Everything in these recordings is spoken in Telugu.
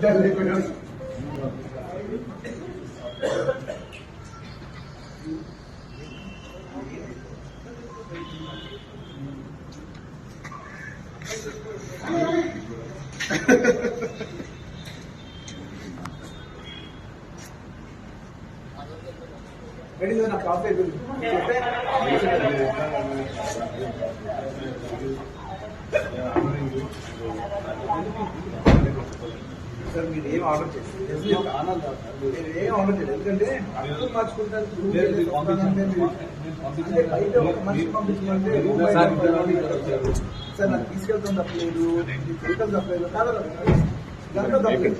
the liquidus. Ready na kape bil. Yeah. Sir మీరు ఏం ఆర్డర్ చేస్తారు మీరు ఏం ఆర్డర్ చేయలేదు. ఎందుకంటే అర్థం పంపించాలి. సార్ నాకు తీసుకెళ్తాం తప్పలేదు. వెళ్తాం తప్పలేదు. కాదు దాంట్లో తప్పలేదు.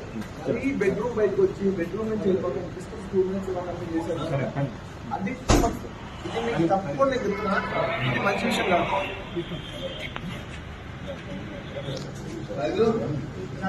మరీ బెడ్రూమ్ బయటకు వచ్చి బెడ్రూమ్ నుంచి వెళ్ళిపోతాం స్కూల్ నుంచి వాళ్ళని చేశారు. అది సమస్య. ఇది మీకు తప్పకుండా నేను చెప్తున్నా. ఇది మంచి విషయం కాదు. నా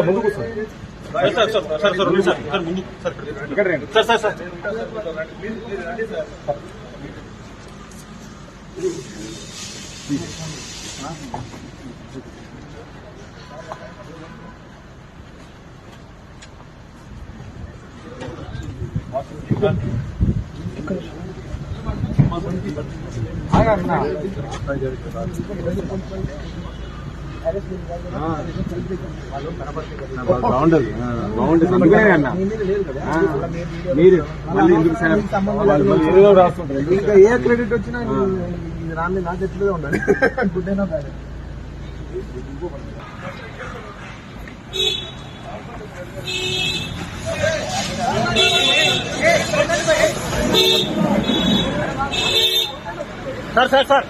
ముందు కూర్చోండి సార్ సార్ సార్ సార్ ఉంది సార్ సార్ ముందు సార్ ఇక్కడ రండి సార్ సార్ సార్ ఆగన్నా. బాగుండదు బాగుంటుంది అందుకనే అన్న మీరు మళ్ళీ ఎందుకు సార్ ఏదో రాస్తుంటారు ఇంకా ఏ క్రెడిట్ వచ్చినా రాని నా చెట్లు ఉండాలి గుడ్ అయినా బ్యాడ్ సార్ సార్ సార్.